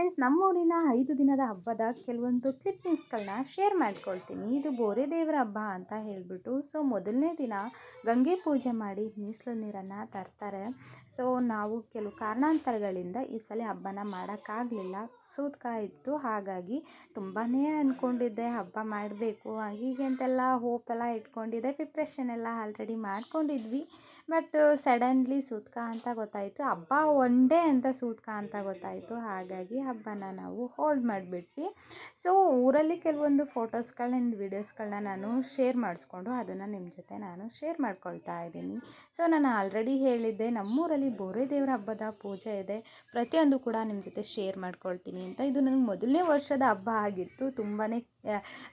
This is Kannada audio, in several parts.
ಫ್ರೆಂಡ್ಸ್, ನಮ್ಮೂರಿನ ಐದು ದಿನದ ಹಬ್ಬದ ಕೆಲವೊಂದು ಕ್ಲಿಪ್ಪಿಂಗ್ಸ್ಗಳನ್ನ ಶೇರ್ ಮಾಡ್ಕೊಳ್ತೀನಿ. ಇದು ಬೋರೆ ದೇವರ ಹಬ್ಬ ಅಂತ ಹೇಳಿಬಿಟ್ಟು ಸೊ ಮೊದಲನೇ ದಿನ ಗಂಗೆ ಪೂಜೆ ಮಾಡಿ ಮೀಸಲು ನೀರನ್ನು ತರ್ತಾರೆ. ಸೊ ನಾವು ಕೆಲವು ಕಾರಣಾಂತರಗಳಿಂದ ಈ ಸಲ ಹಬ್ಬನ ಮಾಡೋಕ್ಕಾಗಲಿಲ್ಲ. ಸೂತ್ಕ ಇತ್ತು ಹಾಗಾಗಿ ತುಂಬಾ ಅಂದ್ಕೊಂಡಿದ್ದೆ ಹಬ್ಬ ಮಾಡಬೇಕು, ಹೀಗೆ ಅಂತೆಲ್ಲ ಹೋಪ್ ಎಲ್ಲ ಇಟ್ಕೊಂಡಿದ್ದೆ ಪ್ರಿಪ್ರೇಷನ್ ಎಲ್ಲ ಆಲ್ರೆಡಿ ಮಾಡ್ಕೊಂಡಿದ್ವಿ. ಬಟ್ ಸಡನ್ಲಿ ಸೂತ್ಕ ಅಂತ ಗೊತ್ತಾಯಿತು. ಹಬ್ಬ ಒನ್ ಡೇ ಅಂತ ಸೂತ್ಕ ಅಂತ ಗೊತ್ತಾಯಿತು. ಹಾಗಾಗಿ ಹಬ್ಬನ ನಾವು ಹೋಲ್ಡ್ ಮಾಡಿಬಿಟ್ವಿ. ಸೊ ಊರಲ್ಲಿ ಕೆಲವೊಂದು ಫೋಟೋಸ್ಗಳನ್ನ ವೀಡಿಯೋಸ್ಗಳನ್ನ ನಾನು ಶೇರ್ ಮಾಡಿಸ್ಕೊಂಡು ಅದನ್ನು ನಿಮ್ಮ ಜೊತೆ ನಾನು ಶೇರ್ ಮಾಡ್ಕೊಳ್ತಾ ಇದ್ದೀನಿ. ಸೊ ನಾನು ಆಲ್ರೆಡಿ ಹೇಳಿದ್ದೆ, ನಮ್ಮೂರಲ್ಲಿ ಬೋರೆ ದೇವರ ಹಬ್ಬದ ಪೂಜೆ ಇದೆ. ಪ್ರತಿಯೊಂದು ಕೂಡ ನಿಮ್ಮ ಜೊತೆ ಶೇರ್ ಮಾಡ್ಕೊಳ್ತೀನಿ ಅಂತ. ಇದು ನನಗೆ ಮೊದಲನೇ ವರ್ಷದ ಹಬ್ಬ ಆಗಿತ್ತು. ತುಂಬಾ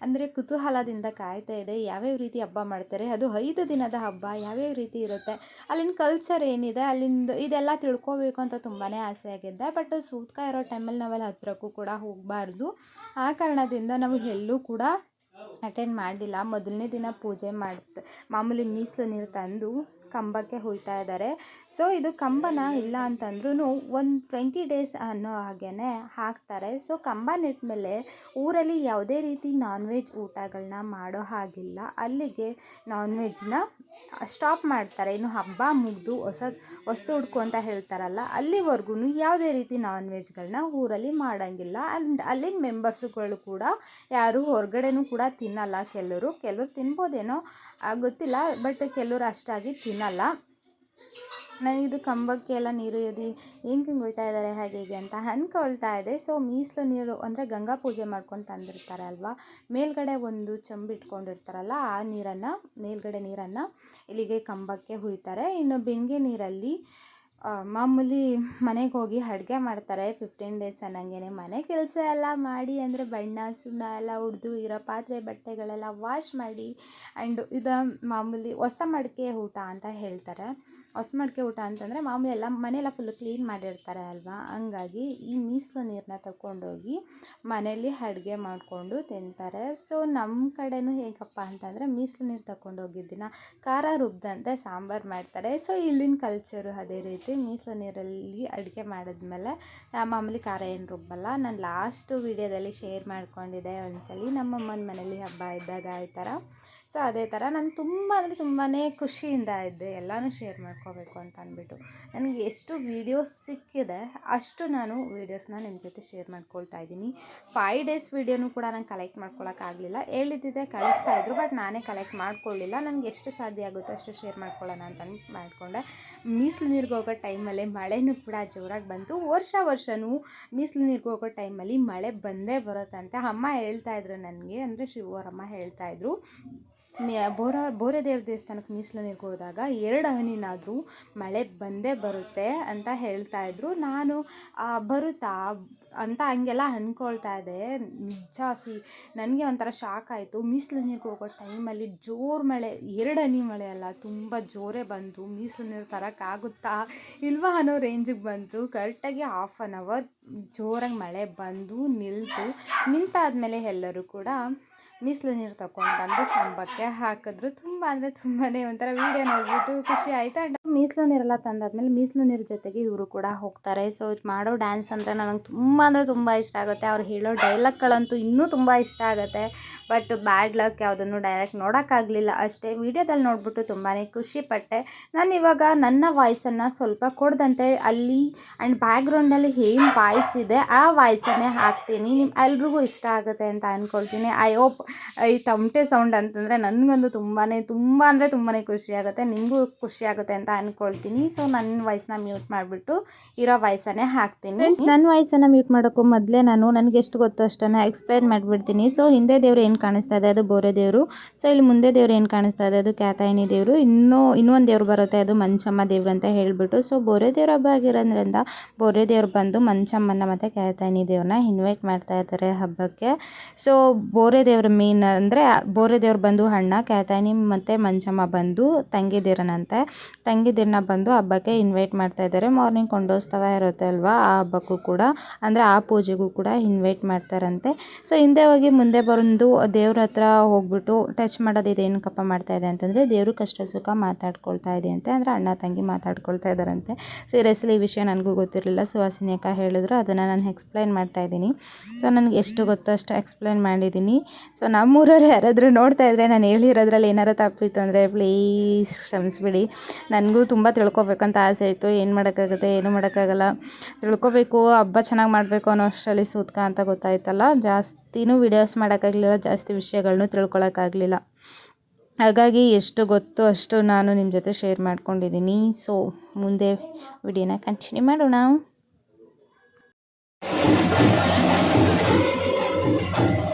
ಅಂದರೆ ಕುತೂಹಲದಿಂದ ಕಾಯ್ತಾ ಇದೆ. ಯಾವ್ಯಾವ ರೀತಿ ಹಬ್ಬ ಮಾಡ್ತಾರೆ, ಅದು ಐದು ದಿನದ ಹಬ್ಬ, ಯಾವ್ಯಾವ ರೀತಿ ಇರುತ್ತೆ, ಅಲ್ಲಿನ ಕಲ್ಚರ್ ಏನಿದೆ, ಅಲ್ಲಿಂದ ಇದೆಲ್ಲ ತಿಳ್ಕೊಬೇಕು ಅಂತ ತುಂಬಾ ಆಸೆ ಆಗಿದ್ದೆ. ಬಟ್ ಸೂತ್ಕ ಇರೋ ಟೈಮಲ್ಲಿ ನಾವೆಲ್ಲ ಹತ್ರಕ್ಕೂ ಕೂಡ ಹೋಗಬಾರ್ದು. ಆ ಕಾರಣದಿಂದ ನಾವು ಎಲ್ಲೂ ಕೂಡ ಅಟೆಂಡ್ ಮಾಡಿಲ್ಲ. ಮೊದಲನೇ ದಿನ ಪೂಜೆ ಮಾಡ್ತ, ಮಾಮೂಲಿ ಮೀಸಲು ನೀರು ತಂದು ಕಂಬಕ್ಕೆ ಹುಯ್ತಾ ಇದ್ದಾರೆ. ಸೊ ಇದು ಕಂಬನ ಇಲ್ಲ ಅಂತಂದ್ರೂ ಒಂದು ಟ್ವೆಂಟಿ ಡೇಸ್ ಅನ್ನೋ ಹಾಗೇ ಹಾಕ್ತಾರೆ. ಸೊ ಕಂಬ ನೆಟ್ಮೇಲೆ ಊರಲ್ಲಿ ಯಾವುದೇ ರೀತಿ ನಾನ್ ವೆಜ್ ಊಟಗಳನ್ನ ಮಾಡೋ ಹಾಗಿಲ್ಲ. ಅಲ್ಲಿಗೆ ನಾನ್ ವೆಜ್ನ ಸ್ಟಾಪ್ ಮಾಡ್ತಾರೆ. ಇನ್ನು ಹಬ್ಬ ಮುಗಿದು ಹೊಸ ವಸ್ತು ಹುಡ್ಕು ಅಂತ ಹೇಳ್ತಾರಲ್ಲ ಅಲ್ಲಿವರೆಗೂ ಯಾವುದೇ ರೀತಿ ನಾನ್ ವೆಜ್ಗಳನ್ನ ಊರಲ್ಲಿ ಮಾಡೋಂಗಿಲ್ಲ. ಆ್ಯಂಡ್ ಅಲ್ಲಿನ ಮೆಂಬರ್ಸುಗಳು ಕೂಡ ಯಾರು ಹೊರಗಡೆನೂ ಕೂಡ ತಿನ್ನಲ್ಲ. ಕೆಲವರು ಕೆಲವರು ತಿನ್ಬೋದೇನೋ ಗೊತ್ತಿಲ್ಲ. ಬಟ್ ಕೆಲವರು ಅಷ್ಟಾಗಿ ತಿನ್ನಲ್ಲ ನನಗಿದು ಕಂಬಕ್ಕೆ ಎಲ್ಲ ನೀರು ಎದಿ ಹೆಂಗೆ ಹೋಯ್ತಾ ಇದ್ದಾರೆ, ಹಾಗೆ ಹೀಗೆ ಅಂತ ಅಂದ್ಕೊಳ್ತಾ ಇದೆ. ಸೊ ಮೀಸಲು ನೀರು ಅಂದರೆ ಗಂಗಾ ಪೂಜೆ ಮಾಡ್ಕೊಂಡು ತಂದಿರ್ತಾರೆ ಅಲ್ವಾ? ಮೇಲ್ಗಡೆ ಒಂದು ಚಂಬು ಇಟ್ಕೊಂಡಿರ್ತಾರಲ್ಲ, ಆ ನೀರನ್ನು, ಮೇಲ್ಗಡೆ ನೀರನ್ನು ಇಲ್ಲಿಗೆ ಕಂಬಕ್ಕೆ ಹುಯ್ತಾರೆ. ಇನ್ನು ಬೆಂಗೆ ನೀರಲ್ಲಿ ಮಾಮೂಲಿ ಮನೆಗೆ ಹೋಗಿ ಅಡುಗೆ ಮಾಡ್ತಾರೆ. ಫಿಫ್ಟೀನ್ ಡೇಸ್ ಅನ್ನಂಗೆ ಮನೆ ಕೆಲಸ ಎಲ್ಲ ಮಾಡಿ ಅಂದರೆ ಬಣ್ಣ, ಸುಣ್ಣ ಎಲ್ಲ ಹೊಡ್ದು ಇರೋ ಪಾತ್ರೆ, ಬಟ್ಟೆಗಳೆಲ್ಲ ವಾಶ್ ಮಾಡಿ ಆ್ಯಂಡ್ ಇದು ಮಾಮೂಲಿ ಹೊಸ ಮಡಿಕೆ ಊಟ ಅಂತ ಹೇಳ್ತಾರೆ. ಹೊಸ ಮಡಿಕೆ ಊಟ ಅಂತಂದರೆ ಮಾಮೂಲಿ ಎಲ್ಲ ಮನೆಯೆಲ್ಲ ಫುಲ್ಲು ಕ್ಲೀನ್ ಮಾಡಿರ್ತಾರೆ ಅಲ್ವಾ? ಹಂಗಾಗಿ ಈ ಮೀಸಲು ನೀರನ್ನ ತಗೊಂಡೋಗಿ ಮನೆಯಲ್ಲಿ ಅಡುಗೆ ಮಾಡಿಕೊಂಡು ತಿಂತಾರೆ. ಸೊ ನಮ್ಮ ಕಡೆನೂ ಹೇಗಪ್ಪ ಅಂತಂದರೆ ಮೀಸಲು ನೀರು ತಗೊಂಡೋಗಿದ್ದಿನ ಖಾರ ರುಬ್ದಂತೆ ಸಾಂಬಾರು ಮಾಡ್ತಾರೆ. ಸೊ ಇಲ್ಲಿನ ಕಲ್ಚರು ಅದೇ ರೀತಿ ಮೀಸಲು ನೀರಲ್ಲಿ ಅಡುಗೆ ಮಾಡಿದ್ಮೇಲೆ ಮಾಮೂಲಿ ಖಾರ ಏನು ರುಬ್ಬಲ್ಲ. ನಾನು ಲಾಸ್ಟು ವೀಡಿಯೋದಲ್ಲಿ ಶೇರ್ ಮಾಡ್ಕೊಂಡಿದ್ದೆ ಒಂದ್ಸಲಿ. ನಮ್ಮಮ್ಮನ ಮನೇಲಿ ಹಬ್ಬ ಇದ್ದಾಗ ಈ ಥರ. ಸೊ ಅದೇ ಥರ ನಾನು ತುಂಬ ಅಂದರೆ ತುಂಬಾ ಖುಷಿಯಿಂದ ಇದ್ದೆ, ಎಲ್ಲನೂ ಶೇರ್ ಮಾಡ್ಕೋಬೇಕು ಅಂತ ಅಂದ್ಬಿಟ್ಟು. ನನಗೆ ಎಷ್ಟು ವೀಡಿಯೋಸ್ ಸಿಕ್ಕಿದೆ ಅಷ್ಟು ನಾನು ವೀಡಿಯೋಸ್ನ ನಿಮ್ಮ ಜೊತೆ ಶೇರ್ ಮಾಡ್ಕೊಳ್ತಾ ಇದ್ದೀನಿ. ಫೈವ್ ಡೇಸ್ ವೀಡಿಯೋನು ಕೂಡ ನಾನು ಕಲೆಕ್ಟ್ ಮಾಡ್ಕೊಳ್ಳೋಕ್ಕಾಗಲಿಲ್ಲ ಹೇಳಿದ್ದಿದೆ ಕಳಿಸ್ತಾ ಇದ್ರು ಬಟ್ ನಾನೇ ಕಲೆಕ್ಟ್ ಮಾಡ್ಕೊಳ್ಳಿಲ್ಲ ನನಗೆ ಎಷ್ಟು ಸಾಧ್ಯ ಆಗುತ್ತೋ ಅಷ್ಟು ಶೇರ್ ಮಾಡ್ಕೊಳ್ಳೋಣ ಅಂತ ಮಾಡಿಕೊಂಡೆ. ಮೀಸಲು ನೀರಿಗೆ ಹೋಗೋ ಟೈಮಲ್ಲಿ ಮಳೆನೂ ಕೂಡ ಜೋರಾಗಿ ಬಂತು. ವರ್ಷ ವರ್ಷವೂ ಮೀಸಲು ನೀರಿಗೆ ಹೋಗೋ ಟೈಮಲ್ಲಿ ಮಳೆ ಬಂದೇ ಬರುತ್ತಂತೆ. ಅಮ್ಮ ಹೇಳ್ತಾಯಿದ್ರು ನನಗೆ, ಅಂದರೆ ಶಿವರಮ್ಮ ಹೇಳ್ತಾಯಿದ್ರು ಬೋರ ಬೋರೆ ದೇವ್ರ ದೇವಸ್ಥಾನಕ್ಕೆ ಮೀಸಲು ನೀರಿಗೆ ಹೋದಾಗ ಎರಡು ಹನಿನಾದರೂ ಮಳೆ ಬಂದೇ ಬರುತ್ತೆ ಅಂತ ಹೇಳ್ತಾ ಇದ್ರು. ನಾನು ಬರುತ್ತಾ ಅಂತ ಹಂಗೆಲ್ಲ ಅಂದ್ಕೊಳ್ತಾ ಇದ್ದೆ. ನಿಜ ಸಿ, ನನಗೆ ಒಂಥರ ಶಾಕ್ ಆಯಿತು. ಮೀಸಲು ನೀರಿಗೆ ಹೋಗೋ ಟೈಮಲ್ಲಿ ಜೋರು ಮಳೆ, ಎರಡು ಹನಿ ಮಳೆ ಅಲ್ಲ, ತುಂಬ ಜೋರೇ ಬಂತು ಮೀಸಲು ನೀರು ತರೋಕ್ಕಾಗುತ್ತಾ ಇಲ್ವಾ ಅನ್ನೋ ರೇಂಜಿಗೆ ಬಂತು. ಕರೆಕ್ಟಾಗಿ ಹಾಫ್ ಆನ್ ಅವರ್ ಜೋರಾಗಿ ಮಳೆ ಬಂದು ನಿಲ್ತು. ನಿಂತಾದ್ಮೇಲೆ ಎಲ್ಲರೂ ಕೂಡ ಮೀಸಲು ನೀರು ತಗೊಂಡು ಬಂದು ಕಂಬಕ್ಕೆ ಹಾಕಿದ್ರು. ತುಂಬ ಅಂದರೆ ತುಂಬಾ ಒಂಥರ ವೀಡಿಯೋ ನೋಡ್ಬಿಟ್ಟು ಖುಷಿ ಆಯಿತು? ಮೀಸಲು ನೀರೆಲ್ಲ ತಂದಾದ್ಮೇಲೆ ಮೀಸಲು ನೀರು ಜೊತೆಗೆ ಇವರು ಕೂಡ ಹೋಗ್ತಾರೆ. ಸೊ ಮಾಡೋ ಡ್ಯಾನ್ಸ್ ಅಂದರೆ ನನಗೆ ತುಂಬ ಅಂದರೆ ತುಂಬ ಇಷ್ಟ ಆಗುತ್ತೆ. ಅವ್ರು ಹೇಳೋ ಡೈಲಾಗ್ಗಳಂತೂ ಇನ್ನೂ ತುಂಬ ಇಷ್ಟ ಆಗುತ್ತೆ. ಬಟ್ ಬ್ಯಾಡ್ ಲಕ್ ಯಾವುದನ್ನು ಡೈರೆಕ್ಟ್ ನೋಡೋಕ್ಕಾಗಲಿಲ್ಲ ಅಷ್ಟೇ ವಿಡಿಯೋದಲ್ಲಿ ನೋಡಿಬಿಟ್ಟು ತುಂಬಾ ಖುಷಿ ಪಟ್ಟೆ. ನಾನು ಇವಾಗ ನನ್ನ ವಾಯ್ಸನ್ನು ಸ್ವಲ್ಪ ಕೊಡ್ದಂತೆ. ಅಲ್ಲಿ ಆ್ಯಂಡ್ ಬ್ಯಾಕ್ಗ್ರೌಂಡಲ್ಲಿ ಏನು ವಾಯ್ಸ್ ಇದೆ, ಆ ವಾಯ್ಸನ್ನೇ ಹಾಕ್ತೀನಿ. ನಿಮ್ಮ ಎಲ್ರಿಗೂ ಇಷ್ಟ ಆಗುತ್ತೆ ಅಂತ ಅಂದ್ಕೊಳ್ತೀನಿ ಐ ಹೋಪ್ ಈ ತಮಟೆ ಸೌಂಡ್ ಅಂತಂದರೆ ನನಗಂತೂ ತುಂಬಾ ತುಂಬ ಅಂದರೆ ತುಂಬಾ ಖುಷಿ ಆಗುತ್ತೆ. ನಿಮಗೂ ಖುಷಿ ಆಗುತ್ತೆ ಅಂತ ಅಂದ್ಕೊಳ್ತೀನಿ ಸೊ ನನ್ನ ವಾಯ್ಸ್ನ ಮ್ಯೂಟ್ ಮಾಡಿಬಿಟ್ಟು ಇರೋ ವಾಯ್ಸನ್ನೇ ಹಾಕ್ತೀನಿ. ನನ್ನ ವಾಯ್ಸನ್ನು ಮ್ಯೂಟ್ ಮಾಡೋಕ್ಕೂ ಮೊದಲೇ ನಾನು ನನಗೆ ಎಷ್ಟು ಗೊತ್ತು ಅಷ್ಟನ್ನು ಎಕ್ಸ್ಪ್ಲೈನ್ ಮಾಡಿಬಿಡ್ತೀನಿ. ಸೊ ಹಿಂದೆ ದೇವರು ಏನು ಕಾಣಿಸ್ತಾ ಇದೆ? ಅದು ಬೋರೆ ದೇವರು. ಸೊ ಇಲ್ಲಿ ಮುಂದೆ ದೇವ್ರು ಏನು ಕಾಣಿಸ್ತಾ ಇದೆ? ಅದು ಕ್ಯಾತಾಯಿನಿ ದೇವರು. ಇನ್ನೂ, ಇನ್ನೊಂದು ದೇವ್ರು ಬರುತ್ತೆ. ಅದು ಮಂಚಮ್ಮ ದೇವ್ರು ಅಂತ ಹೇಳಿಬಿಟ್ಟು. ಸೊ ಬೋರೆ ದೇವ್ರ ಹಬ್ಬ ಆಗಿರೋದ್ರಿಂದ ಬೋರೆ ದೇವ್ರು ಬಂದು ಮಂಚಮ್ಮನ ಮತ್ತು ಕ್ಯಾತಾಯಿನಿ ದೇವ್ರನ್ನ ಇನ್ವೈಟ್ ಮಾಡ್ತಾ ಇದ್ದಾರೆ ಹಬ್ಬಕ್ಕೆ. ಸೊ ಬೋರೆ ದೇವ್ರ ಮೇನ್ ಅಂದರೆ ಬೋರೆ ದೇವ್ರು ಬಂದು ಹಣ್ಣ ಕ್ಯಾತಾಯಿನಿ ಮತ್ತು ಮಂಚಮ್ಮ ಬಂದು ತಂಗಿ ದೇವ್ರನಂತೆ ತಂಗಿ ತಂಗಿದಿರನ್ನ ಬಂದು ಹಬ್ಬಕ್ಕೆ ಇನ್ವೈಟ್ ಮಾಡ್ತಾ ಇದ್ದಾರೆ. ಮಾರ್ನಿಂಗ್ ಕೊಂಡೋತ್ಸವ ಇರುತ್ತೆ ಅಲ್ವಾ? ಆ ಹಬ್ಬಕ್ಕೂ ಕೂಡ. ಅಂದರೆ ಆ ಪೂಜೆಗೂ ಕೂಡ ಇನ್ವೈಟ್ ಮಾಡ್ತಾರಂತೆ. ಸೊ ಹಿಂದೆ ಹೋಗಿ ಮುಂದೆ ಬಂದು ದೇವ್ರ ಹತ್ರ ಹೋಗ್ಬಿಟ್ಟು ಟಚ್ ಮಾಡೋದು ಇದೇನಕ್ಕಪ್ಪ ಮಾಡ್ತಾ ಇದೆ ಅಂತಂದರೆ, ದೇವರು ಕಷ್ಟ ಸುಖ ಮಾತಾಡ್ಕೊಳ್ತಾ ಇದೆ ಅಂತೆ. ಅಂದರೆ ಅಣ್ಣ ತಂಗಿ ಮಾತಾಡ್ಕೊಳ್ತಾ ಇದ್ದಾರಂತೆ. ಸೀರಿಯಸ್ಲಿ ಈ ವಿಷಯ ನನಗೂ ಗೊತ್ತಿರಲಿಲ್ಲ. ಸುಹಾಸಿನಿ ಅಕ್ಕ ಹೇಳಿದ್ರು, ಅದನ್ನು ನಾನು ಎಕ್ಸ್ಪ್ಲೈನ್ ಮಾಡ್ತಾ ಇದ್ದೀನಿ. ಸೊ ನನಗೆ ಎಷ್ಟು ಗೊತ್ತೋ ಅಷ್ಟು ಎಕ್ಸ್ಪ್ಲೈನ್ ಮಾಡಿದ್ದೀನಿ. ಸೊ ನಮ್ಮೂರವ್ರು ಯಾರಾದರೂ ನೋಡ್ತಾ ಇದ್ರೆ, ನಾನು ಹೇಳಿರೋದ್ರಲ್ಲಿ ಏನಾರು ತಪ್ಪಿತ್ತು ಅಂದರೆ ಪ್ಲೀಸ್ ಕ್ಷಮಿಸ್ಬಿಡಿ. ನನಗೂ ತುಂಬ ತಿಳ್ಕೊಬೇಕಂತ ಆಸೆ ಇತ್ತು. ಏನು ಮಾಡೋಕ್ಕಾಗುತ್ತೆ, ಏನು ಮಾಡೋಕ್ಕಾಗಲ್ಲ. ತಿಳ್ಕೊಬೇಕು, ಹಬ್ಬ ಚೆನ್ನಾಗಿ ಮಾಡಬೇಕು ಅನ್ನೋ ಅಷ್ಟರಲ್ಲಿ ಸೂತ್ಕ ಅಂತ ಗೊತ್ತಾಯ್ತಲ್ಲ. ಜಾಸ್ತಿನೂ ವಿಡಿಯೋಸ್ ಮಾಡೋಕ್ಕಾಗಲಿಲ್ಲ, ಜಾಸ್ತಿ ವಿಷಯಗಳನ್ನೂ ತಿಳ್ಕೊಳಕ್ಕಾಗಲಿಲ್ಲ. ಹಾಗಾಗಿ ಎಷ್ಟು ಗೊತ್ತು ಅಷ್ಟು ನಾನು ನಿಮ್ಮ ಜೊತೆ ಶೇರ್ ಮಾಡ್ಕೊಂಡಿದ್ದೀನಿ ಸೊ ಮುಂದೆ ವಿಡಿಯೋನ ಕಂಟಿನ್ಯೂ ಮಾಡೋಣ. ಸೊ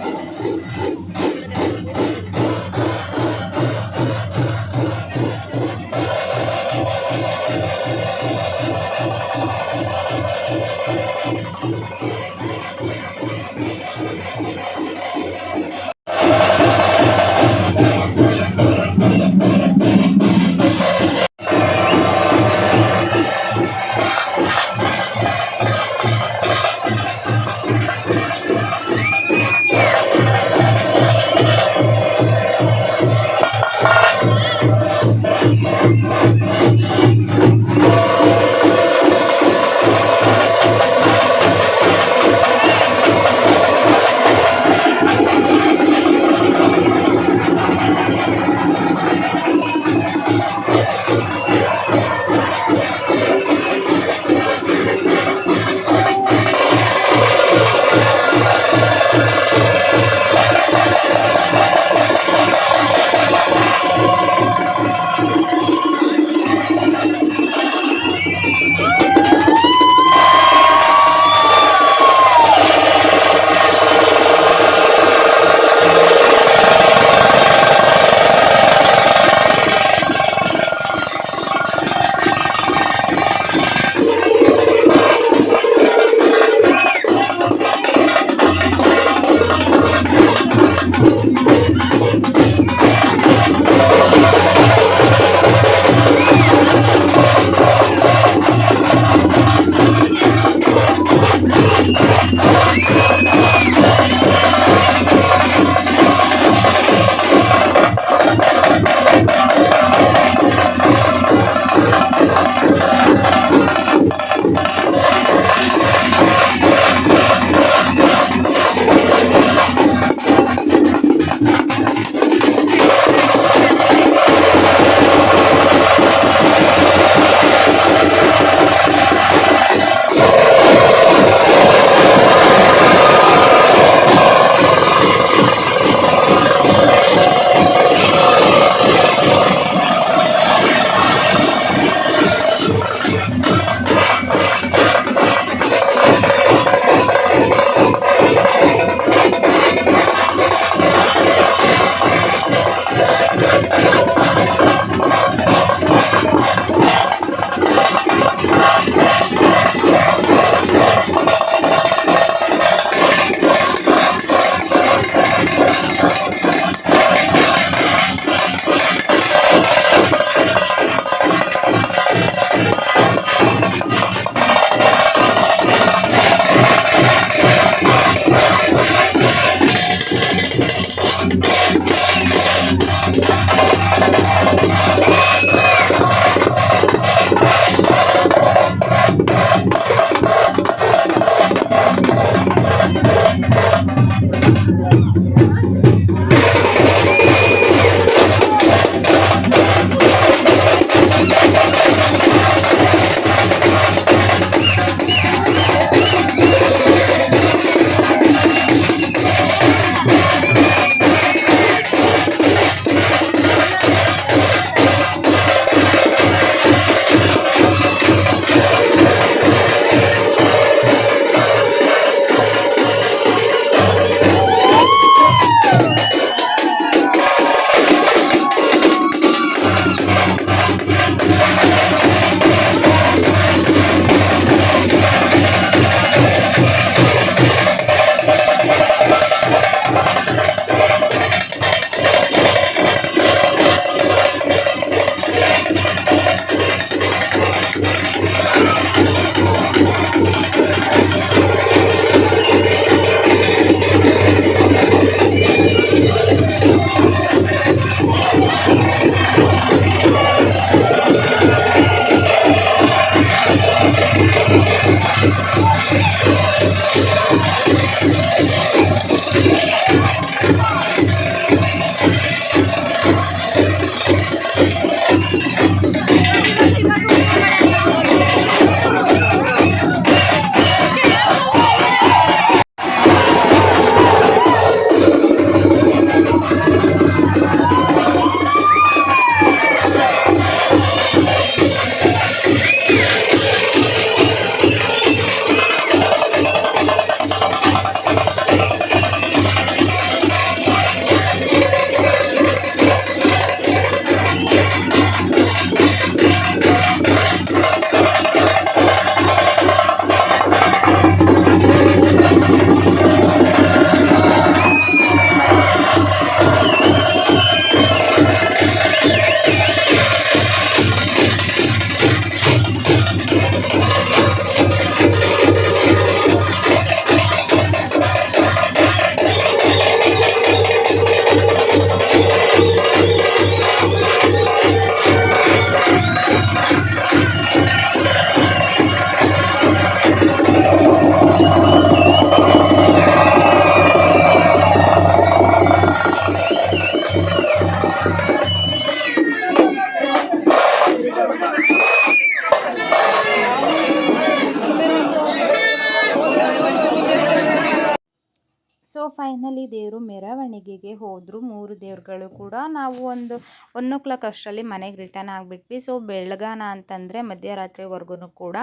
ಮೆರವಣಿಗೆಗೆ ಹೋದರು ಮೂರು ದೇವ್ರುಗಳು ಕೂಡ. ನಾವು ಒಂದು ಒನ್ ಓ ಕ್ಲಾಕ್ ಅಷ್ಟರಲ್ಲಿ ಮನೆಗೆ ರಿಟರ್ನ್ ಆಗಿಬಿಟ್ವಿ. ಸೊ ಬೆಳಗಾನ ಅಂತಂದರೆ ಮಧ್ಯರಾತ್ರಿವರೆಗೂ ಕೂಡ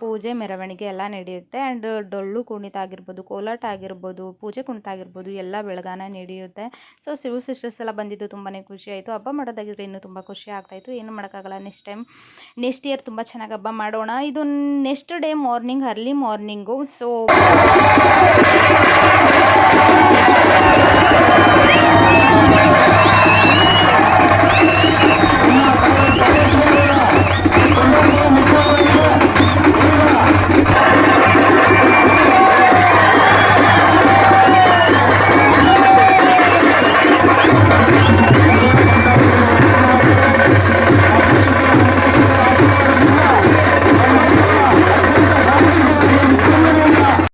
ಪೂಜೆ, ಮೆರವಣಿಗೆ ಎಲ್ಲ ನಡೆಯುತ್ತೆ. ಆ್ಯಂಡ್ ಡೊಳ್ಳು ಕುಣಿತ ಆಗಿರ್ಬೋದು, ಕೋಲಾಟ ಆಗಿರ್ಬೋದು, ಪೂಜೆ ಕುಣಿತ ಆಗಿರ್ಬೋದು ಎಲ್ಲ ಬೆಳಗಾನ ನಡೆಯುತ್ತೆ. ಸೊ ಸಿವ್ ಸಿಸ್ಟರ್ಸ್ ಎಲ್ಲ ಬಂದಿದ್ದು ತುಂಬಾ ಖುಷಿ ಆಯಿತು. ಹಬ್ಬ ಮಾಡೋದಾಗಿದ್ರೆ ಇನ್ನೂ ತುಂಬ ಖುಷಿ ಆಗ್ತಾಯಿತ್ತು ಏನು ಮಾಡೋಕ್ಕಾಗಲ್ಲ ನೆಕ್ಸ್ಟ್ ಟೈಮ್ ನೆಕ್ಸ್ಟ್ ಇಯರ್ ತುಂಬ ಚೆನ್ನಾಗಿ ಹಬ್ಬ ಮಾಡೋಣ. ಇದು next day morning early morning so Thank